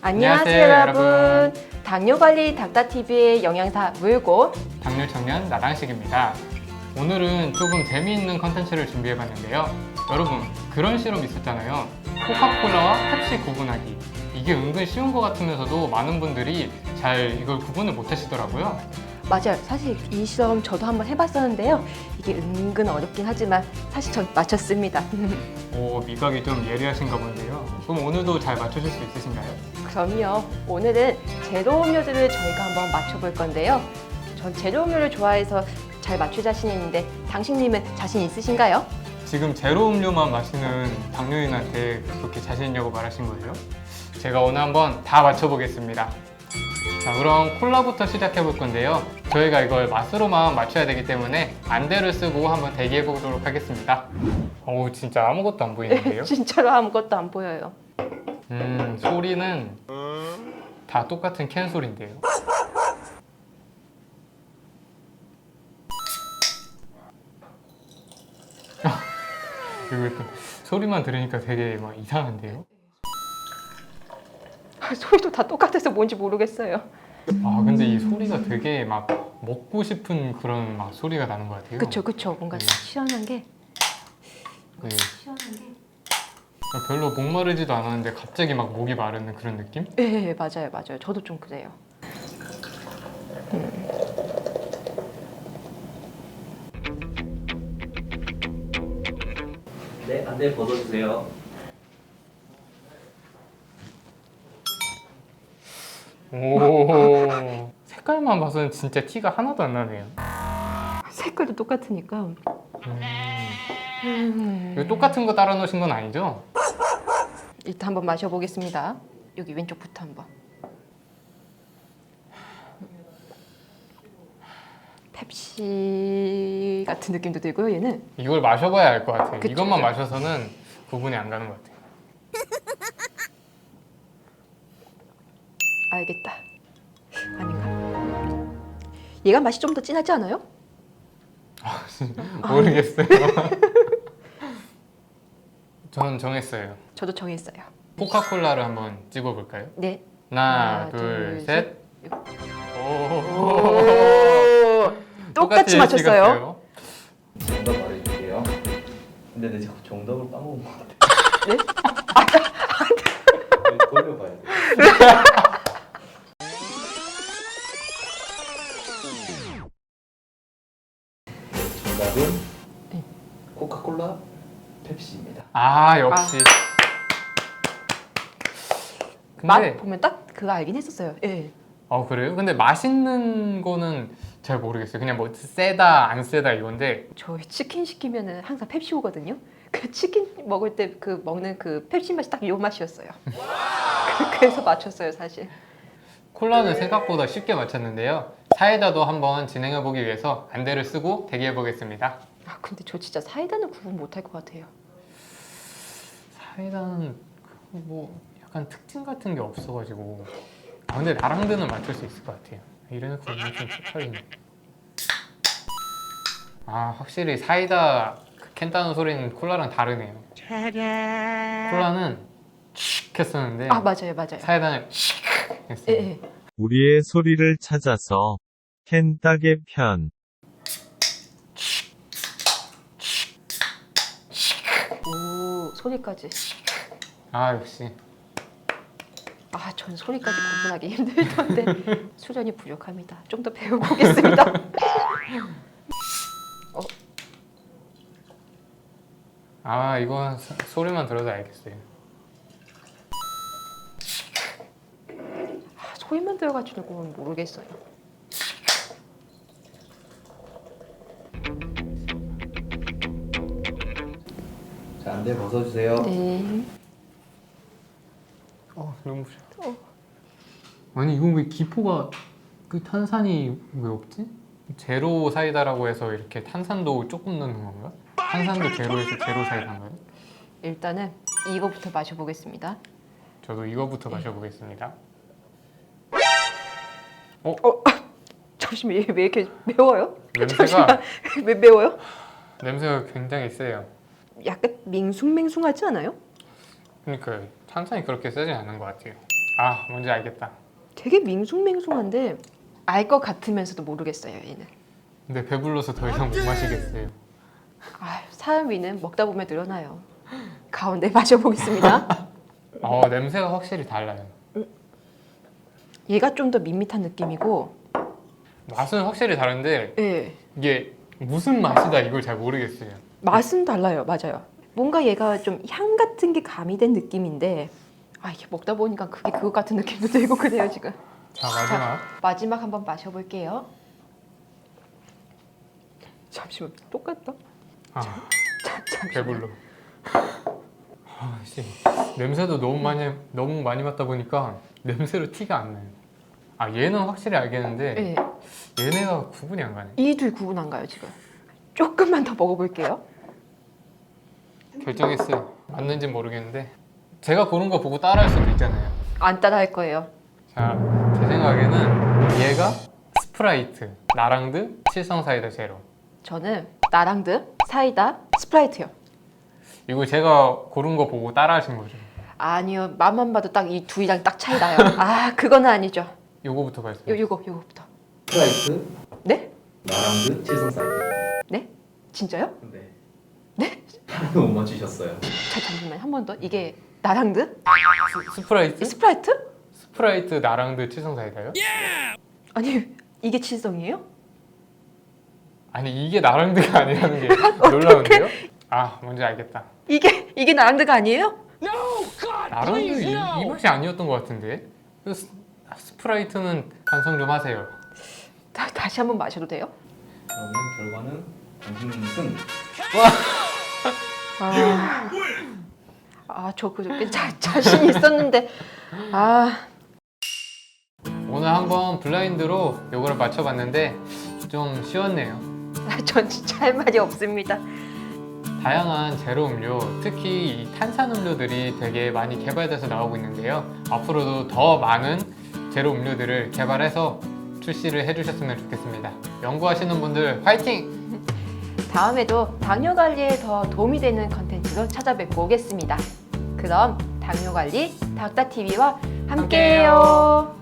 안녕하세요, 여러분. 당뇨관리 닥터TV의 영양사 물고 당뇨 청년 나당식입니다. 오늘은 조금 재미있는 컨텐츠를 준비해봤는데요. 여러분 그런 실험 있었잖아요. 코카콜라와 펩시 구분하기. 이게 은근 쉬운 것 같으면서도 많은 분들이 잘 이걸 구분을 못하시더라고요. 맞아요. 사실 이 실험 저도 한번 해봤었는데요. 이게 은근 어렵긴 하지만 사실 전 맞췄습니다. 오 미각이 좀 예리하신가 본데요. 그럼 오늘도 잘 맞추실 수 있으신가요? 그럼요. 오늘은 제로 음료들을 저희가 한번 맞춰볼 건데요. 전 제로 음료를 좋아해서 잘 맞출 자신이 있는데 당신님은 자신 있으신가요? 지금 제로 음료만 마시는 당뇨인한테 그렇게 자신 있냐고 말하신 거예요? 제가 오늘 한번 다 맞춰보겠습니다. 자, 그럼 콜라부터 시작해 볼 건데요. 저희가 이걸 맛으로만 맞춰야 되기 때문에 안대를 쓰고 한번 대기해 보도록 하겠습니다. 어우, 진짜 아무것도 안 보이는데요? 진짜로 아무것도 안 보여요. 음, 소리는 다 똑같은 캔 소리인데요. 이거 또 소리만 들으니까 되게 막 이상한데요? 소리도 다 똑같아서 뭔지 모르겠어요. 아 근데 이 소리가 되게 막 먹고 싶은 그런 막 소리가 나는 것 같아요. 그쵸, 그쵸. 뭔가 네. 시원한 게. 네. 시원한 게. 별로 목마르지도 않았는데 갑자기 막 목이 마르는 그런 느낌? 네, 맞아요, 맞아요. 저도 좀 그래요. 네, 안대 벗어주세요. 오 색깔만 봐서는 진짜 티가 하나도 안 나네요. 색깔도 똑같으니까. 음. 음. 이거 똑같은 거 따라 놓으신 건 아니죠? 일단 한번 마셔보겠습니다. 여기 왼쪽부터 한번. 펩시 같은 느낌도 들고요. 얘는 이걸 마셔봐야 알 것 같아요. 그쵸, 이것만 그쵸. 마셔서는 구분이 안 가는 것 같아요. 알겠다. 아닌가? 얘가 맛이 좀 더 진하지 않아요? 모르겠어요. 전 정했어요. 저도 정했어요. 코카콜라를 한번 찍어볼까요? 네. 하나, 하나, 둘, 둘, 셋. 오. 똑같이 맞췄어요. 정답 말해줄게요. 근데 내 자꾸 정답을 까먹은 것 같아. 네? 네, 돌려봐야 돼. 아 역시. 맛 근데 보면 딱 그거 알긴 했었어요. 예. 어 그래요? 근데 맛있는 거는 잘 모르겠어요. 그냥 뭐 세다 안 세다 이건데 저희 치킨 시키면은 항상 펩시 오거든요. 그 치킨 먹을 때 그 먹는 그 펩시 맛이 딱 요 맛이었어요. 그래서 맞췄어요, 사실. 콜라는 생각보다 쉽게 맞췄는데요. 사이다도 한번 진행해 보기 위해서 안대를 쓰고 대기해 보겠습니다. 아, 근데 저 진짜 사이다는 구분 못할 것 같아요. 사이다는 뭐 약간 특징 같은 게 없어가지고 아 근데 나랑드는 맞출 수 있을 것 같아요 이래놓고 완전 좀 쪽팔리네 아 확실히 사이다 그캔 따는 소리는 콜라랑 다르네요 콜라는 칙 했었는데 아, 맞아요, 맞아요. 사이다는 칙 예, 했어요 예. 우리의 소리를 찾아서 켄딱의 편. 오, 소리까지. 아 역시 아, 전 소리까지 구분하기 힘들던데 수련이 부족합니다. 좀 더 배우고 오겠습니다. 아 이건 소- 소리만 들어도 알겠어요 아, 소리만 들어가지고는 모르겠어요. 자, 안대 벗어주세요. 네. 어 너무 싫다 어. 아니 이건 왜 기포가 그 탄산이 왜 없지? 제로 사이다라고 해서 이렇게 탄산도 조금 넣는 건가? 탄산도 제로에서 제로 사이다인가요? 일단은 이거부터 마셔보겠습니다. 저도 이거부터 마셔보겠습니다. 잠시만, 얘왜 이렇게 매워요? 냄새가 왜 매워요? 냄새가 굉장히 세요. 약간 밍숭맹숭하지 않아요? 그러니까 탄산이 그렇게 세지 않은 것 같아요. 아 뭔지 알겠다. 되게 밍숭맹숭한데 알 것 같으면서도 모르겠어요 얘는. 근데 배불러서 더 이상 못 마시겠어요. 아 사람 위는 먹다 보면 늘어나요. 가운데 마셔보겠습니다. 어 냄새가 확실히 달라요. 얘가 좀 더 밋밋한 느낌이고, 맛은 확실히 다른데 예 이게 무슨 맛이다 이걸 잘 모르겠어요. 맛은 달라요. 맞아요. 뭔가 얘가 좀 향 같은 게 가미된 느낌인데, 아 이게 먹다 보니까 그게 그것 같은 느낌도 들고 그래요 지금. 자 마지막 마지막 한번 마셔볼게요. 잠시만 똑같다. 아 자, 잠시만. 배불러. 아, 씨. 냄새도 너무 많이 너무 많이 맡다 보니까 냄새로 티가 안 나요. 아 얘는 확실히 알겠는데 예, 얘네가 구분이 안 가네. 이 둘 구분 안 가요 지금. 조금만 더 먹어볼게요. 결정했어요. 맞는지 모르겠는데 제가 고른 거 보고 따라할 수도 있잖아요. 안 따라 할 거예요. 자, 제 생각에는 얘가 스프라이트, 나랑드, 칠성사이다 제로. 저는 나랑드, 사이다, 스프라이트요. 이거 제가 고른 거 보고 따라하신 거죠. 아니요, 맛만 봐도 딱이 둘이랑 딱 차이 나요. 아, 그거는 아니죠. 요거부터 요, 말씀해. 요거, 요거부터. 스프라이트, 네? 나랑드, 칠성 사이드. 네? 진짜요? 네. 네? 하나도 못 맞추셨어요. 자, 잠시만 한번 더. 이게 나랑드? 스, 스프라이트? 스프라이트? 스프라이트, 나랑드, 칠성사이다요? 아니, 이게 칠성이에요? 아니 이게 나랑드가 아니라는 게 놀라운데요? 아, 뭔지 알겠다. 이게 이게 나랑드가 아니에요? 나랑드 이, 이 맛이 아니었던 것 같은데. 그 스, 스프라이트는 반성 좀 하세요. 다, 다시 한번 마셔도 돼요? 그러면 결과는 당신님 승. 아, 아, 저 그저께 자, 자신 있었는데, 아, 오늘 한번 블라인드로 요거를 맞춰봤는데 좀 쉬웠네요. 전 진짜 할 말이 없습니다. 다양한 제로 음료, 특히 이 탄산 음료들이 되게 많이 개발돼서 나오고 있는데요. 앞으로도 더 많은 제로 음료들을 개발해서 출시를 해주셨으면 좋겠습니다. 연구하시는 분들 화이팅! 다음에도 당뇨 관리에 더 도움이 되는 컨텐츠로 찾아뵙고 오겠습니다. 그럼 당뇨 관리 닥터TV와 함께해요.